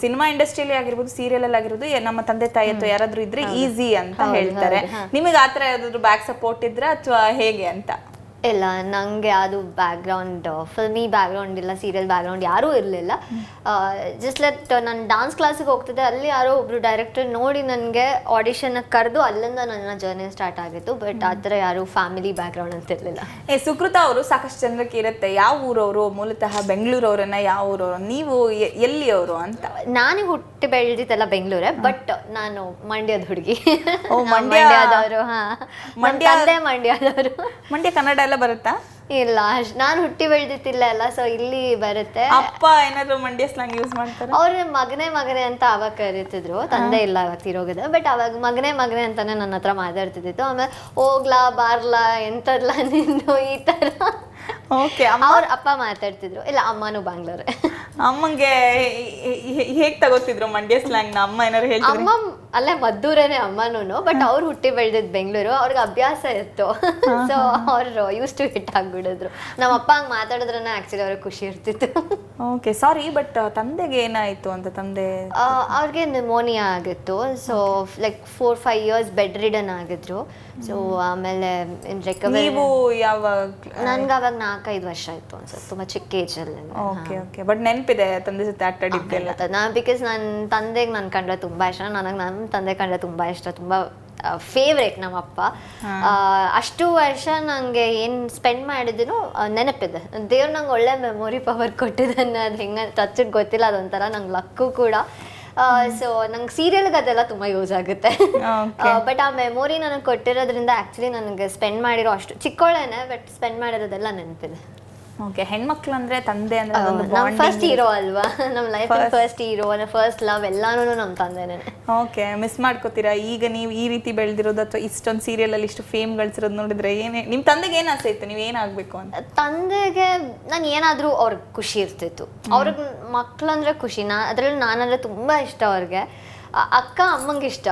Cinema ಇಂಡಸ್ಟ್ರಿಯಲ್ಲಿ ಆಗಿರ್ಬೋದು serial ಅಲ್ಲಿ ಆಗಿರ್ಬೋದು ನಮ್ಮ ತಂದೆ ತಾಯಿ ಅಥವಾ ಯಾರಾದ್ರೂ ಇದ್ರೆ ಈಸಿ ಅಂತ ಹೇಳ್ತಾರೆ. ನಿಮಗೆ ಆತರ ಯಾವ್ದಾದ್ರು ಬ್ಯಾಕ್ ಸಪೋರ್ಟ್ ಇದ್ರ ಅಥವಾ ಹೇಗೆ ಅಂತ? ಇಲ್ಲ ನನಗೆ ಅದು ಬ್ಯಾಕ್ಗ್ರೌಂಡ್ ಫಿಲ್ಮಿ ಬ್ಯಾಕ್ಗ್ರೌಂಡ್ ಇಲ್ಲ ಸೀರಿಯಲ್ ಬ್ಯಾಕ್ಗ್ರೌಂಡ್ ಯಾರೂ ಇರಲಿಲ್ಲ. ಜಸ್ಟ್ ಲೈಕ್ ನಾನು ಡಾನ್ಸ್ ಕ್ಲಾಸಿಗೆ ಹೋಗ್ತಿದ್ದೆ ಅಲ್ಲಿ ಯಾರೋ ಒಬ್ರು ಡೈರೆಕ್ಟರ್ ನೋಡಿ ನನಗೆ ಆಡಿಷನ್ ಕರೆದು ಅಲ್ಲಿಂದ ನನ್ನ ಜರ್ನಿ ಸ್ಟಾರ್ಟ್ ಆಗಿತ್ತು ಬಟ್ ಆ ಥರ ಯಾರು ಫ್ಯಾಮಿಲಿ ಬ್ಯಾಕ್ಗ್ರೌಂಡ್ ಅಂತ ಇರಲಿಲ್ಲ. ಏ ಸುಕೃತ ಅವರು ಸಾಕಷ್ಟು ಜನಕ್ಕೆ ಇರುತ್ತೆ. ಯಾವ ಊರವರು? ಮೂಲತಃ ಬೆಂಗಳೂರವ್ರನ್ನ ಯಾವ ಊರವರು? ನೀವು ಎಲ್ಲಿಯವರು ಅಂತ? ನಾನು ಹುಟ್ಟಿ ಬೆಳೆದಿದ್ದೆಲ್ಲ ಬೆಂಗಳೂರೇ ಬಟ್ ನಾನು ಮಂಡ್ಯದ ಹುಡುಗಿ. ಮಂಡ್ಯದವರು ಹಾ. ಮಂಡ್ಯ- ಮಂಡ್ಯದವರು. ಮಂಡ್ಯ ಕನ್ನಡ ಎಲ್ಲ ಬರುತ್ತಾ? ಇಲ್ಲ ನಾನು ಹುಟ್ಟಿ ಬೆಳೆದಿತ್ತಿಲ್ಲ ಅಲ್ಲ ಸೊ ಇಲ್ಲಿ ಬರುತ್ತೆ. ಅಪ್ಪ ಏನಾದ್ರು ಮಂಡ್ಯ ಸ್ಲಾಂಗ್ ಯೂಸ್ ಮಾಡ್ತಾರೆ? ಅವ್ರ ಮಗನೇ ಮಗನೇ ಅಂತ ಅವಾಗ ಕರೀತಿದ್ರು ತಂದೆ ಇಲ್ಲ ತಿರೋಗದ ಬಟ್ ಅವಾಗ ಮಗನೇ ಮಗನೇ ಅಂತಾನೆ ನನ್ನ ಹತ್ರ ಮಾತಾಡ್ತಿದ್ದಿತ್ತು ಆಮೇಲೆ ಹೋಗ್ಲಾ ಬಾರ್ಲಾ ಎಂತರ್ಲಾ ನಿಂದು ಈ ತರ. ಓಕೆ ಅವ್ರ ಅಪ್ಪ ಮಾತಾಡ್ತಿದ್ರು ಇಲ್ಲ ಅಮ್ಮನೂ ಬಾಂಗ್ಲೋರ್ ಅಮ್ಮಂಗೆ ಹೇಗ್ ತಗೋತಿದ್ರು ಮಂಡ್ಯ ಸ್ಲಾಂಗ್ನ? ಅಮ್ಮ ಏನಾರು ಹೇಳ್ತಾರೆ ಅಮ್ಮ ಅಲ್ಲೇ ಮದ್ದೂರೇನೆ ಅಮ್ಮನೂ ಬಟ್ ಅವ್ರು ಹುಟ್ಟಿ ಬೆಳೆದಿದ್ದು ಬೆಂಗಳೂರು ಅವ್ರಿಗೆ ಅಭ್ಯಾಸ ಇತ್ತು. ಸೊ ಅವ್ರು ಯೂಸ್ ಟು ಹಿಟ್ ಆಗ್ಬಿಡಿದ್ರು. ನಮ್ಮ ಅಪ್ಪ ಹಂಗೆ ಮಾತಾಡಿದ್ರನ್ನ ಆಕ್ಚುಲಿ ಅವ್ರಿಗೆ ಖುಷಿ ಇರ್ತಿತ್ತು. ಓಕೆ ಸಾರಿ ಬಟ್ ತಂದೆಗೆ ಏನಾಯ್ತು ಅಂತ ತಂದೆ ಅವ್ರಿಗೆ ನಿಮೋನಿಯಾ ಆಗಿತ್ತು. So like four five years bedridden ಆಗಿದ್ರು. ಸೊ ಆಮೇಲೆ ನೀವು ಯಾವ ನನ್ಗೆ ಅವಾಗ ನಾಲ್ಕೈದು ವರ್ಷ ಆಯ್ತು ಅನ್ಸುತ್ತೆ. ತುಂಬ ಚಿಕ್ಕ ಏಜಲ್ಲಿ ಓಕೆ ಓಕೆ ಬಟ್ ನೆನಪಿದೆ ತಂದೆ ಜೊತೆ ಆಟಾಡಿದ್ದೆಲ್ಲ. ನಾ ಬಿಕಾಸ್ ನನ್ನ ತಂದೆಗೆ ನನ್ನ ಕಂಡ್ರೆ ತುಂಬ ಇಷ್ಟ. ನನಗೆ ನನ್ನ ತಂದೆ ಕಂಡ್ರೆ ತುಂಬ ಇಷ್ಟ ತುಂಬ ಫೇವ್ರೇಟ್ ನಮ್ಮಪ್ಪ ಅಷ್ಟು ವರ್ಷ ನನಗೆ ಏನು ಸ್ಪೆಂಡ್ ಮಾಡಿದ್ರು ನೆನಪಿದೆ. ದೇವ್ರು ನಂಗೆ ಒಳ್ಳೆ ಮೆಮೊರಿ ಪವರ್ ಕೊಟ್ಟಿದ್ದಾನೆ ಅದು ಹೆಂಗೆ ಟಚ್ಚಿಗೆ ಗೊತ್ತಿಲ್ಲ ಅದೊಂಥರ ನಂಗೆ ಲಕ್ಕು ಕೂಡ. ಸೊ ನಂಗೆ ಸೀರಿಯಲ್ಗೆ ಅದೆಲ್ಲ ತುಂಬ ಯೂಸ್ ಆಗುತ್ತೆ. ಬಟ್ ಆ ಮೆಮೊರಿ ನನಗೆ ಕೊಟ್ಟಿರೋದ್ರಿಂದ ಆ್ಯಕ್ಚುಲಿ ನನಗೆ ಸ್ಪೆಂಡ್ ಮಾಡಿರೋ ಅಷ್ಟು ಚಿಕ್ಕೋಳೇನೆ ಬಟ್ ಸ್ಪೆಂಡ್ ಮಾಡಿರೋದೆಲ್ಲ ನೆನಪಿದೆ. ಓಕೆ ಹೆಣ್ಮಕ್ಳು ಅಂದ್ರೆ ತಂದೆ ಅಂದ್ರೆ ನಮ್ಮ ಫಸ್ಟ್ ಹೀರೋ ಅಲ್ವಾ? ನಮ್ಮ life first hero first love ಎಲ್ಲಾನು ನಮ್ಮ ತಂದೆನೇ. Okay miss ಮಾಡ್ಕೋತೀರಾ? ಈಗ ನೀವು ಈ ರೀತಿ ಬೆಳೆದಿರೋದು ಅಥವಾ ಇಷ್ಟೊಂದು ಸೀರಿಯಲ್ ಅಲ್ಲಿ ಇಷ್ಟು ಫೇಮ್ ಗಳಿಸಿರೋದು ನೋಡಿದ್ರೆ ಏನೇ ನಿಮ್ ತಂದೆಗೆ ಏನ್ ಆಸೆ ಇತ್ತು? ನೀವು ಏನಾಗ್ಬೇಕು ಅಂತ? ತಂದೆಗೆ ನಾನು ಏನಾದರೂ ಅವ್ರಿಗೆ ಖುಷಿ ಇರ್ತಿತ್ತು. ಅವ್ರಿಗೆ ಮಕ್ಳಂದ್ರೆ ಖುಷಿ ನಾ ಅದರಲ್ಲಿ ನಾನಂದ್ರೆ ತುಂಬಾ ಇಷ್ಟ ಅವ್ರಿಗೆ. ಅಕ್ಕ ಅಮ್ಮಂಗೆ ಇಷ್ಟ.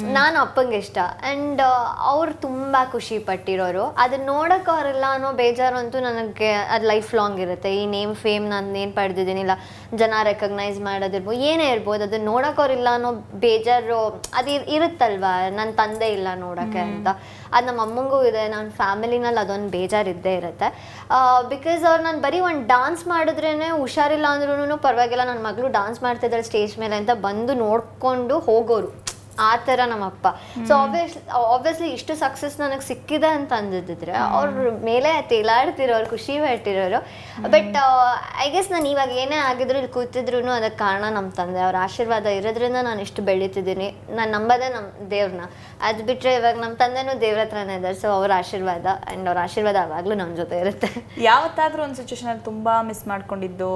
ನಾನು ಅಪ್ಪಂಗೆ ಇಷ್ಟ. ಅಂಡ್ ಅವ್ರು ತುಂಬ ಖುಷಿ ಪಟ್ಟಿರೋರು. ಅದನ್ನ ನೋಡಕ್ ಅವರೆಲ್ಲ ಅನ್ನೋ ಬೇಜಾರು ಅಂತೂ ನನಗೆ ಅದು ಲೈಫ್ ಲಾಂಗ್ ಇರುತ್ತೆ. ಈ ನೇಮ್ ಫೇಮ್ ನಾನು ಏನು ಪಡೆದಿದ್ದೀನಿಲ್ಲ ಜನ ರೆಕಗ್ನೈಸ್ ಮಾಡೋದಿರ್ಬೋದು ಏನೇ ಇರ್ಬೋದು ಅದನ್ನ ನೋಡಕ್ ಅವ್ರಿಲ್ಲ ಅನ್ನೋ ಬೇಜಾರು ಅದು ಇರ್- ಇರುತ್ತಲ್ವಾ? ನನ್ನ ತಂದೆ ಇಲ್ಲ ನೋಡೋಕ್ಕೆ ಅಂತ. ಅದು ನಮ್ಮ ಅಮ್ಮಂಗೂ ಇದೆ ನನ್ನ ಫ್ಯಾಮಿಲಿನಲ್ಲಿ ಅದೊಂದು ಬೇಜಾರು ಇದ್ದೇ ಇರುತ್ತೆ. ಬಿಕಾಸ್ ಅವ್ರು ನಾನು ಬರೀ ಒಂದು ಡಾನ್ಸ್ ಮಾಡಿದ್ರೇ ಹುಷಾರಿಲ್ಲ ಅಂದ್ರೂ ಪರವಾಗಿಲ್ಲ. ನನ್ನ ಮಗಳು ಡಾನ್ಸ್ ಮಾಡ್ತಿದ್ದಾಳೆ ಸ್ಟೇಜ್ ಮೇಲೆ ಅಂತ ಬಂದು ನೋಡ್ಕೊಂಡು ಹೋಗೋರು. ಆ ಥರ ನಮ್ಮಪ್ಪ. ಸೊ ಆಬ್ವಿಯಸ್ ಆಬ್ವಿಯಸ್ಲಿ ಇಷ್ಟು ಸಕ್ಸಸ್ ನನಗೆ ಸಿಕ್ಕಿದೆ ಅಂತ ಅಂದಿದ್ರೆ ಅವ್ರ ಮೇಲೆ ತೇಲಾಡ್ತಿರೋರು ಖುಷಿ ಪಟ್ಟಿರೋರು ಬಟ್ ಐ ಗೆಸ್ ನಾನು ಇವಾಗ ಏನೇ ಆಗಿದ್ರು ಇಲ್ಲಿ ಕೂತಿದ್ರು ಅದಕ್ಕೆ ಕಾರಣ ನಮ್ಮ ತಂದೆ. ಅವ್ರ ಆಶೀರ್ವಾದ ಇರೋದ್ರಿಂದ ನಾನು ಇಷ್ಟು ಬೆಳೀತಿದ್ದೀನಿ. ನಾನು ನಂಬೋದೇ ನಮ್ಮ ದೇವ್ರನ್ನ ಅದು ಬಿಟ್ಟರೆ ಇವಾಗ ನಮ್ಮ ತಂದೆನೂ ದೇವ್ರ ಹತ್ರನೇ ಇದ್ದಾರೆ ಸೊ ಅವ್ರ ಆಶೀರ್ವಾದ ಆ್ಯಂಡ್ ಅವ್ರ ಆಶೀರ್ವಾದ ಯಾವಾಗಲೂ ನಮ್ಮ ಜೊತೆ ಇರುತ್ತೆ. ಯಾವತ್ತಾದ್ರೂ ಒಂದು ಸಿಚುವೇಶನ್ ಅಲ್ಲಿ ತುಂಬಾ ಮಿಸ್ ಮಾಡ್ಕೊಂಡಿದ್ದು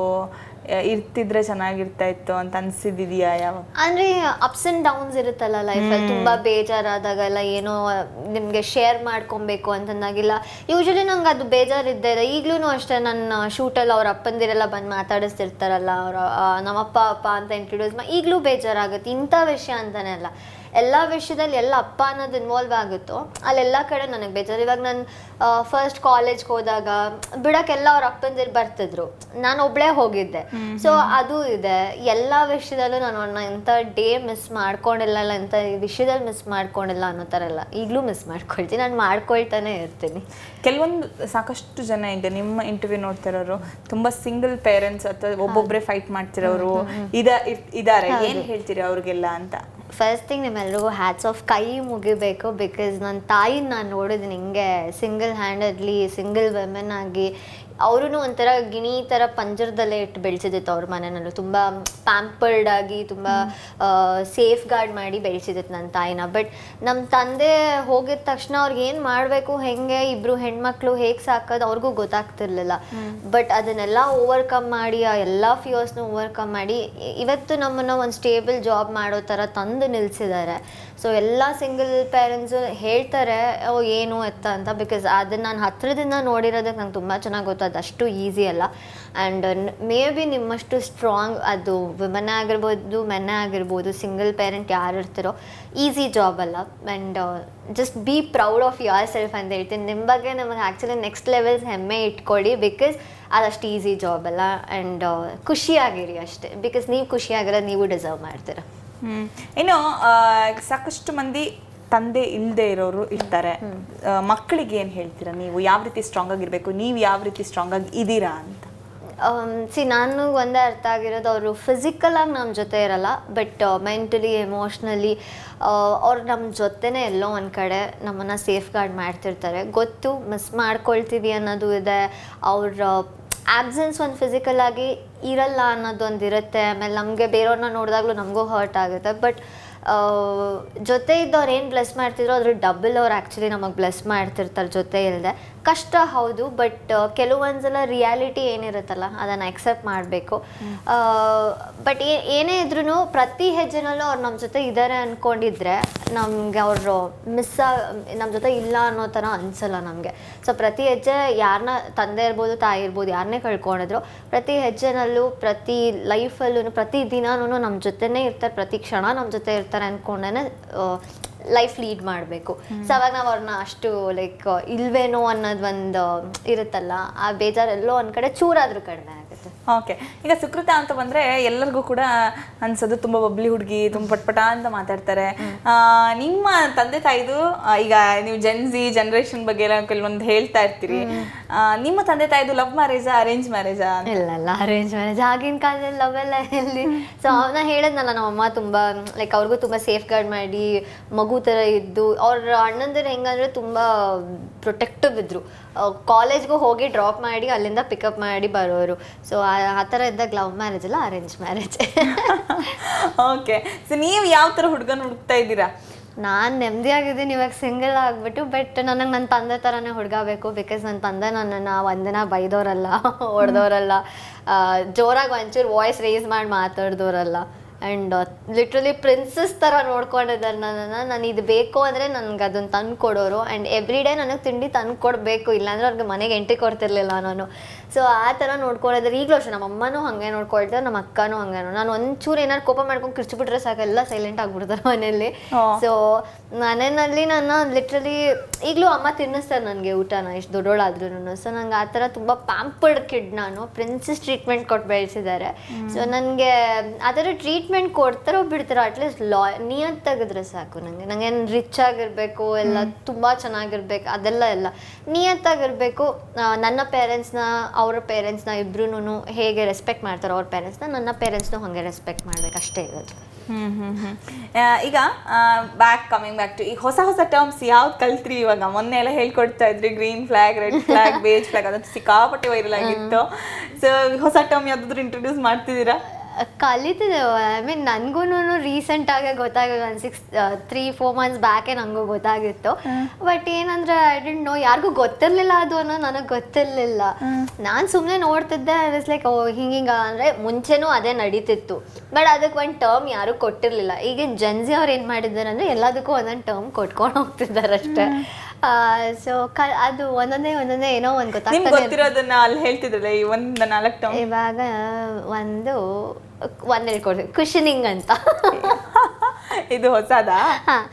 ಇರ್ತಿದ್ರೆ ಚೆನ್ನಾಗಿರ್ತಾ ಇತ್ತು ಅಂತ ಅನ್ಸಿದ್ದಿದ್ಯಾ ಯಾವ? ಅಂದ್ರೆ ಅಪ್ಸ್ ಅಂಡ್ ಡೌನ್ಸ್ ಇರುತ್ತಲ್ಲ ಲೈಫಲ್ಲಿ ತುಂಬಾ ಬೇಜಾರಾದಾಗೆಲ್ಲ ಏನೋ ನಿಮ್ಗೆ ಶೇರ್ ಮಾಡ್ಕೊಬೇಕು ಅಂತಂದಾಗಿಲ್ಲ. ಯೂಶಲಿ ನಂಗೆ ಅದು ಬೇಜಾರಿದ್ದೇ ಇದೆ. ಈಗ್ಲೂ ಅಷ್ಟೇ ನನ್ನ ಶೂಟಲ್ಲಿ ಅವ್ರ ಅಪ್ಪಂದಿರೆಲ್ಲ ಬಂದು ಮಾತಾಡಿಸ್ತಿರ್ತಾರಲ್ಲ ಅವ್ರ ನಮ್ಮಪ್ಪ ಅಪ್ಪ ಅಂತ ಇಂಟ್ರೊಡ್ಯೂಸ್ ಮಾಡಿ ಈಗಲೂ ಬೇಜಾರಾಗುತ್ತೆ. ಇಂಥ ವಿಷಯ ಅಂತಾನೆ ಅಲ್ಲ. ಎಲ್ಲ ವಿಷಯದಲ್ಲಿ ಎಲ್ಲ ಅಪ್ಪ ಅನ್ನೋದು ಇನ್ವಾಲ್ವ್ ಆಗುತ್ತೋ ಅಲ್ಲೆಲ್ಲ ಕಡೆ ನನಗೆ ಬೇಜಾರು. ಇವಾಗ ನಾನು ಫಸ್ಟ್ ಕಾಲೇಜ್ಗೆ ಹೋದಾಗ ಬಿಡಕ್ಕೆಲ್ಲ ಅವ್ರ ಅಪ್ಪಂದಿರು ಬರ್ತಿದ್ರು. ನಾನು ಒಬ್ಳೇ ಹೋಗಿದ್ದೆ. ಸೊ ಅದು ಇದೆ. ಎಲ್ಲ ವಿಷಯದಲ್ಲೂ ನಾನು ಅವ್ರನ್ನ ಎಂಥ ಡೇ ಮಿಸ್ ಮಾಡ್ಕೊಂಡಿಲ್ಲ ಇಲ್ಲ ಎಂಥ ವಿಷಯದಲ್ಲಿ ಮಿಸ್ ಮಾಡ್ಕೊಂಡಿಲ್ಲ ಅನ್ನೋ ಥರ ಎಲ್ಲ ಈಗಲೂ ಮಿಸ್ ಮಾಡ್ಕೊಳ್ತೀನಿ ನಾನು ಮಾಡ್ಕೊಳ್ತಾನೆ ಇರ್ತೀನಿ. ಕೆಲವೊಂದು ಸಾಕಷ್ಟು ಜನ ಇದೆ. ನಿಮ್ಮ ಇಂಟರ್ವ್ಯೂ ನೋಡ್ತಿರೋರು ತುಂಬಾ ಸಿಂಗಲ್ ಪೇರೆಂಟ್ಸ್ ಅಥವಾ ಒಬ್ಬೊಬ್ಬರೇ ಫೈಟ್ ಮಾಡ್ತಿರೋರು ಇದ ಇದ್ದಾರೆ ಇದಾರೆ. ಏನ್ ಹೇಳ್ತೀರಿ ಅವ್ರಿಗೆಲ್ಲ ಅಂತ? ಫಸ್ಟ್ ಥಿಂಗ್ ನಿಮ್ಮೆಲ್ರಿಗೂ ಹ್ಯಾಟ್ಸ್ ಆಫ್ ಕೈ ಮುಗಿಬೇಕು ಬಿಕಾಸ್ ನನ್ನ ತಾಯಿನ ನಾನು ನೋಡಿದ್ದೀನಿ, ಹಿಂಗೆ ಸಿಂಗಲ್ ಹ್ಯಾಂಡಲ್ಲಿ ಸಿಂಗಲ್ ವೆಮೆನ್ ಆಗಿ ಅವರು ಒಂಥರ ಗಿಣಿ ಥರ ಪಂಜರದಲ್ಲೇ ಇಟ್ಟು ಬೆಳೆಸಿದಿತ್ತು ಅವ್ರ ಮನೆಯಲ್ಲೂ ತುಂಬ ಪ್ಯಾಂಪರ್ಡ್ ಆಗಿ ತುಂಬ ಸೇಫ್ ಗಾರ್ಡ್ ಮಾಡಿ ಬೆಳೆಸಿದಿತ್ತು ನನ್ನ ತಾಯಿನ. ಬಟ್ ನಮ್ಮ ತಂದೆ ಹೋಗಿದ ತಕ್ಷಣ ಅವ್ರಿಗೆ ಏನು ಮಾಡಬೇಕು ಹೆಂಗೆ ಇಬ್ಬರು ಹೆಣ್ಮಕ್ಳು ಹೇಗೆ ಸಾಕೋದು ಅವ್ರಿಗೂ ಗೊತ್ತಾಗ್ತಿರ್ಲಿಲ್ಲ. ಬಟ್ ಅದನ್ನೆಲ್ಲ ಓವರ್ಕಮ್ ಮಾಡಿ ಆ ಎಲ್ಲ ಫಿಯರ್ಸ್ನ ಓವರ್ಕಮ್ ಮಾಡಿ ಇವತ್ತು ನಮ್ಮನ್ನು ಒಂದು ಸ್ಟೇಬಲ್ ಜಾಬ್ ಮಾಡೋ ಥರ ತಂದು ನಿಲ್ಲಿಸಿದ್ದಾರೆ ಸೊ ಎಲ್ಲ ಸಿಂಗಲ್ ಪೇರೆಂಟ್ಸು ಹೇಳ್ತಾರೆ ಓ ಏನು ಎತ್ತ ಅಂತ ಬಿಕಾಸ್ ಅದನ್ನು ನಾನು ಹತ್ತಿರದಿಂದ ನೋಡಿರೋದಕ್ಕೆ ನಂಗೆ ತುಂಬ ಚೆನ್ನಾಗಿ ಗೊತ್ತು. ಅದು ಅಷ್ಟು ಈಸಿ ಅಲ್ಲ ಆ್ಯಂಡ್ ಮೇ ಬಿ ನಿಮ್ಮಷ್ಟು ಸ್ಟ್ರಾಂಗ್ ಅದು ವಿಮನ್ ಆಗಿರ್ಬೋದು ಮೆನ್ ಆಗಿರ್ಬೋದು ಸಿಂಗಲ್ ಪೇರೆಂಟ್ ಯಾರು ಇರ್ತಾರೋ ಈಸಿ ಜಾಬ್ ಅಲ್ಲ. And just be proud of yourself ಅಂತ ಹೇಳ್ತೀನಿ. ನಿಮ್ಮ ಬಗ್ಗೆ ನಮಗೆ ಆ್ಯಕ್ಚುಲಿ ನೆಕ್ಸ್ಟ್ ಲೆವೆಲ್ಸ್ ಹೆಮ್ಮೆ ಇಟ್ಕೊಳ್ಳಿ ಬಿಕಾಸ್ ಅದಷ್ಟು ಈಸಿ ಜಾಬ್ ಅಲ್ಲ. ಆ್ಯಂಡ್ ಖುಷಿಯಾಗಿರಿ ಅಷ್ಟೇ. ಬಿಕಾಸ್ ನೀವು ಖುಷಿಯಾಗಿರೋದು ನೀವು ಡಿಸರ್ವ್ ಮಾಡ್ತೀರ. ಹ್ಮ್. ಇನ್ನು ಸಾಕಷ್ಟು ಮಂದಿ ತಂದೆ ಇಲ್ಲದೆ ಇರೋರು ಇರ್ತಾರೆ. ಮಕ್ಕಳಿಗೆ ಏನು ಹೇಳ್ತೀರಾ ನೀವು? ಯಾವ ರೀತಿ ಸ್ಟ್ರಾಂಗ್ ಆಗಿರಬೇಕು? ನೀವು ಯಾವ ರೀತಿ ಸ್ಟ್ರಾಂಗ್ ಆಗಿ ಇದ್ದೀರಾ ಅಂತ? ಸಿ ನಾನು ಒಂದೇ ಅರ್ಥ ಆಗಿರೋದು ಅವರು ಫಿಸಿಕಲಾಗಿ ನಮ್ಮ ಜೊತೆ ಇರಲ್ಲ ಬಟ್ ಮೆಂಟಲಿ ಎಮೋಷ್ನಲಿ ಅವ್ರು ನಮ್ಮ ಜೊತೆನೇ ಎಲ್ಲೋ ಒಂದು ಕಡೆ ನಮ್ಮನ್ನು ಸೇಫ್ ಗಾರ್ಡ್ ಮಾಡ್ತಿರ್ತಾರೆ. ಗೊತ್ತು ಮಿಸ್ ಮಾಡ್ಕೊಳ್ತೀವಿ ಅನ್ನೋದು ಇದೆ. ಅವ್ರ ಆಬ್ಸೆನ್ಸ್ ಒಂದು ಫಿಸಿಕಲ್ ಆಗಿ ಇರಲ್ಲ ಅನ್ನೋದೊಂದು ಇರುತ್ತೆ ಆಮೇಲೆ ನಮಗೆ ಬೇರೆಯವ್ರನ್ನ ನೋಡಿದಾಗಲೂ ನಮಗೂ ಹರ್ಟ್ ಆಗುತ್ತೆ. ಬಟ್ ಜೊತೆ ಇದ್ದವ್ರು ಏನು ಬ್ಲೆಸ್ ಮಾಡ್ತಿದ್ರು ಅದ್ರ ಡಬಲ್ ಅವ್ರು ಆ್ಯಕ್ಚುಲಿ ನಮಗೆ ಬ್ಲೆಸ್ ಮಾಡ್ತಿರ್ತಾರೆ ಜೊತೆ ಇಲ್ಲದೆ ಕಷ್ಟ ಹೌದು ಬಟ್ ಕೆಲವೊಂದ್ಸಲ ರಿಯಾಲಿಟಿ ಏನಿರುತ್ತಲ್ಲ ಅದನ್ನು ಅಕ್ಸೆಪ್ಟ್ ಮಾಡಬೇಕು. ಬಟ್ ಏನೇ ಇದ್ರೂ ಪ್ರತಿ ಹೆಜ್ಜೆನಲ್ಲೂ ಅವ್ರು ನಮ್ಮ ಜೊತೆ ಇದ್ದಾರೆ ಅಂದ್ಕೊಂಡಿದ್ರೆ ನಮಗೆ ಅವರು ಮಿಸ್ ನಮ್ಮ ಜೊತೆ ಇಲ್ಲ ಅನ್ನೋ ಥರ ಅನಿಸಲ್ಲ ನಮಗೆ. ಸೊ ಪ್ರತಿ ಹೆಜ್ಜೆ ಯಾರನ್ನ ತಂದೆ ಇರ್ಬೋದು ತಾಯಿ ಇರ್ಬೋದು ಯಾರನ್ನೇ ಕಳ್ಕೊಂಡಿದ್ರು ಪ್ರತಿ ಹೆಜ್ಜೆನಲ್ಲೂ ಪ್ರತಿ ಲೈಫಲ್ಲೂ ಪ್ರತಿ ದಿನಾನು ನಮ್ಮ ಜೊತೆನೇ ಇರ್ತಾರೆ ಪ್ರತಿ ಕ್ಷಣ ನಮ್ಮ ಜೊತೆ ಇರ್ತಾರೆ. ಅಂದ್ಕೊಂಡೇ ಲೈಫ್ ಲೀಡ್ ಮಾಡಬೇಕು. ಸೊ ಅವಾಗ ನಾವು ಅವ್ರನ್ನ ಅಷ್ಟು ಲೈಕ್ ಇಲ್ವೇನೋ ಅನ್ನೋದು ಒಂದು ಇರುತ್ತಲ್ಲ ಆ ಬೇಜಾರೆಲ್ಲೋ ಒಂದು ಕಡೆ ಚೂರಾದರೂ ಕಡಿಮೆ ಓಕೆ ಈಗ ಸುಕೃತ ಅಂತ ಬಂದ್ರೆ ಎಲ್ಲರಿಗೂ ಕೂಡ ಅನ್ಸೋದು ತುಂಬಾ ಬಬ್ಲಿ ಹುಡುಗಿ ತುಂಬಾ ಪಟ್ಪಟ ಅಂತ ಮಾತಾಡ್ತಾರೆ. ನಿಮ್ಮ ತಂದೆ ತಾಯಿದು ಈಗ ನೀವು ಜೆನ್ಸಿ ಜನರೇಷನ್ ಬಗ್ಗೆ ಎಲ್ಲ ಕೆಲವೊಂದು ಹೇಳ್ತಾ ಇರ್ತೀರಿ. ನಿಮ್ಮ ತಂದೆ ತಾಯಿದು ಲವ್ ಮ್ಯಾರೇಜಾ ಅರೇಂಜ್ ಮ್ಯಾರೇಜಾ ಇಲ್ಲ ಇಲ್ಲ ಅರೇಂಜ್ ಮ್ಯಾರೇಜ್ ಆಗಿನ ಕಾಲದಲ್ಲಿ ಎಲ್ಲ ಎಲ್ಲಿ? ಸೊ ಅವನ ನಮ್ಮ ಅಮ್ಮ ತುಂಬಾ ಲೈಕ್ ಅವ್ರಿಗೂ ತುಂಬಾ ಸೇಫ್ ಗಾರ್ಡ್ ಮಾಡಿ ಮಗು ತರ ಇದ್ದು ಅವ್ರ ಅಣ್ಣಂದಿರು ಹೆಂಗಂದ್ರೆ ತುಂಬಾ ಪ್ರೊಟೆಕ್ಟಿವ್ ಇದ್ರು. ಕಾಲೇಜ್ಗೂ ಹೋಗಿ ಡ್ರಾಪ್ ಮಾಡಿ ಅಲ್ಲಿಂದ ಪಿಕಪ್ ಮಾಡಿ ಬರೋರು. ಸೊ ಆ ಥರ ಇದ್ದಾಗ ಲವ್ ಮ್ಯಾರೇಜ್ ಅಲ್ಲ ಅರೇಂಜ್ ಮ್ಯಾರೇಜ್ ಓಕೆ ಸೊ ನೀವು ಯಾವ ಥರ ಹುಡುಗನ ಹುಡುಕ್ತಾ ಇದ್ದೀರಾ? ನಾನು ನೆಮ್ಮದಿಯಾಗಿದ್ದೀನಿ ಇವಾಗ ಸಿಂಗಲ್ ಆಗಿಬಿಟ್ಟು ಬಟ್ ನನಗೆ ನನ್ನ ತಂದೆ ಥರನೇ ಹುಡುಗಬೇಕು ಬಿಕಾಸ್ ನನ್ನ ತಂದೆ ನನ್ನನ್ನು ಒಂದಿನ ಬೈದವರಲ್ಲ ಹೊಡೆದವರಲ್ಲ ಜೋರಾಗಿ ಒಂಚೂರು ವಾಯ್ಸ್ ರೇಸ್ ಮಾಡಿ ಮಾತಾಡ್ದೋರಲ್ಲ. ಆ್ಯಂಡ್ ಲಿಟ್ರಲಿ ಪ್ರಿನ್ಸಸ್ ಥರ ನೋಡ್ಕೊಂಡಿದ್ದಾರೆ ನನ್ನನ್ನು. ನಾನು ಇದು ಬೇಕು ಅಂದರೆ ನನಗೆ ಅದನ್ನು ತಂದು ಕೊಡೋರು ಆ್ಯಂಡ್ ಎವ್ರಿ ಡೇ ನನಗೆ ತಿಂಡಿ ತಂದು ಕೊಡಬೇಕು ಇಲ್ಲಾಂದ್ರೆ ಅವ್ರಿಗೆ ಮನೆಗೆ ಎಂಟ್ರಿ ಕೊಡ್ತಿರ್ಲಿಲ್ಲ ನಾನು. ಸೊ ಆ ಥರ ನೋಡ್ಕೊಳ್ಳೋದ್ರೆ ಈಗಲೂ ಅಷ್ಟೇ ನಮ್ಮ ಅಮ್ಮನೂ ಹಂಗೆ ನೋಡ್ಕೊಳ್ತಾರೆ ನಮ್ಮ ಅಕ್ಕನೂ ಹಂಗೆ. ನಾನು ಒಂಚೂರು ಏನಾದ್ರು ಕೋಪ ಮಾಡ್ಕೊಂಡು ಕಿರ್ಚಿಬಿಟ್ರೆ ಸಾಕು ಎಲ್ಲ ಸೈಲೆಂಟ್ ಆಗ್ಬಿಡ್ತಾರೆ ಮನೆಯಲ್ಲಿ. ಸೊ ಮನೆಯಲ್ಲಿ ನಾನು ಲಿಟ್ರಲಿ ಈಗಲೂ ಅಮ್ಮ ತಿನ್ನಿಸ್ತಾರೆ ನನಗೆ ಊಟನ ಎಷ್ಟು ದೊಡ್ಡೋಳಾದ್ರೂ ಸೊ ನಂಗೆ ಆ ಥರ ತುಂಬ ಪ್ಯಾಂಪರ್ಡ್ ಕಿಡ್ ನಾನು. ಪ್ರಿನ್ಸಸ್ ಟ್ರೀಟ್ಮೆಂಟ್ ಕೊಟ್ಟು ಬೆಳೆಸಿದ್ದಾರೆ. ಸೊ ನನಗೆ ಆ ಥರ ಟ್ರೀಟ್ಮೆಂಟ್ ಕೊಡ್ತಾರೋ ಬಿಡ್ತಾರೋ ಅಟ್ಲೀಸ್ಟ್ ಲಾ ನಿಯತ್ ತೆಗೆದ್ರೆ ಸಾಕು ನನಗೆ ನಂಗೆ ರಿಚ್ ಆಗಿರಬೇಕು ಎಲ್ಲ ತುಂಬ ಚೆನ್ನಾಗಿರ್ಬೇಕು ಅದೆಲ್ಲ ಎಲ್ಲ ನಿಯತ್ತಾಗಿರಬೇಕು ನನ್ನ ಪೇರೆಂಟ್ಸ್ನ ಅವ್ರ ಪೇರೆಂಟ್ಸ್ನ ಇಬ್ರು ಹೇಗೆ ರೆಸ್ಪೆಕ್ಟ್ ಮಾಡ್ತಾರೋ ಅವ್ರ ಪೇರೆಂಟ್ಸ್ನ ನನ್ನ ಪೇರೆಂಟ್ಸ್ನು ಹಂಗೆ ರೆಸ್ಪೆಕ್ಟ್ ಮಾಡ್ಬೇಕು ಅಷ್ಟೇ ಇರೋದು. ಹ್ಮ್ ಹ್ಮ್ ಹ್ಮ್. ಆ, ಈಗ ಬ್ಯಾಕ್ ಕಮಿಂಗ್ ಬ್ಯಾಕ್ ಟು ಈ ಹೊಸ ಹೊಸ ಟರ್ಮ್ಸ್ ಯಾವ್ದು ಕಲ್ತ್ರಿ ಇವಾಗ? ಮೊನ್ನೆ ಎಲ್ಲ ಹೇಳ್ಕೊಡ್ತಾ ಇದ್ರಿ green flag red flag beige flag ಅದಂತೂ ಸಿಕ್ಕಾಪಟ್ಟೆ ವೈರಲ್ ಆಗಿತ್ತು. ಸೊ ಹೊಸ ಟರ್ಮ್ ಯಾವ್ದಾದ್ರು ಇಂಟ್ರೊಡ್ಯೂಸ್ ಮಾಡ್ತಿದ್ದೀರಾ? ಕಲಿತಿದ್ದೇವೆ ಐ ಮೀನ್ ನನಗೂ ರೀಸೆಂಟಾಗೆ ಗೊತ್ತಾಗಿದ್ದು ಒಂದು ಸಿಕ್ಸ್ ತ್ರೀ ಫೋರ್ ಮಂತ್ಸ್ ಬ್ಯಾಕೆ ನನಗೂ ಗೊತ್ತಾಗಿತ್ತು. ಬಟ್ ಏನಂದ್ರೆ ಐ ಡಿಂಟ್ ನೋ ಯಾರಿಗೂ ಗೊತ್ತಿರಲಿಲ್ಲ ಅದು ಅನ್ನೋ ನನಗೆ ಗೊತ್ತಿರಲಿಲ್ಲ. ನಾನು ಸುಮ್ಮನೆ ನೋಡ್ತಿದ್ದೆ. ವಾಸ್ ಲೈಕ್ ಓ ಹಿಂಗಿಂಗ ಅಂದರೆ ಮುಂಚೆನೂ ಅದೇ ನಡೀತಿತ್ತು. ಬಟ್ ಅದಕ್ಕೆ ಒಂದು ಟರ್ಮ್ ಯಾರೂ ಕೊಟ್ಟಿರಲಿಲ್ಲ. ಈಗಿನ ಜನ್ಸಿ ಅವ್ರು ಏನು ಮಾಡಿದ್ದಾರೆ ಅಂದರೆ ಎಲ್ಲದಕ್ಕೂ ಒಂದೊಂದು ಟರ್ಮ್ ಕೊಟ್ಕೊಂಡು ಹೋಗ್ತಿದ್ದಾರೆ ಅಷ್ಟೇ. ಸೊ ಕ ಅದು ಒಂದೊಂದೇ ಒಂದೊಂದೇ ಏನೋ ಒಂದು ಗೊತ್ತಿರೋದನ್ನ ಅಲ್ಲಿ ಹೇಳ್ತಿದ್ರಲ್ಲ ಈ ಒಂದು ನಾಲ್ಕು ಟರ್ಮ್ ಇವಾಗ ಒಂದು ಒಂದು ಹೇಳ್ಕೊಡ್ತೀನಿ ಕುಷನಿಂಗ್ ಅಂತ. ಇದು ಹೊಸದಾ? ಹಾಂ.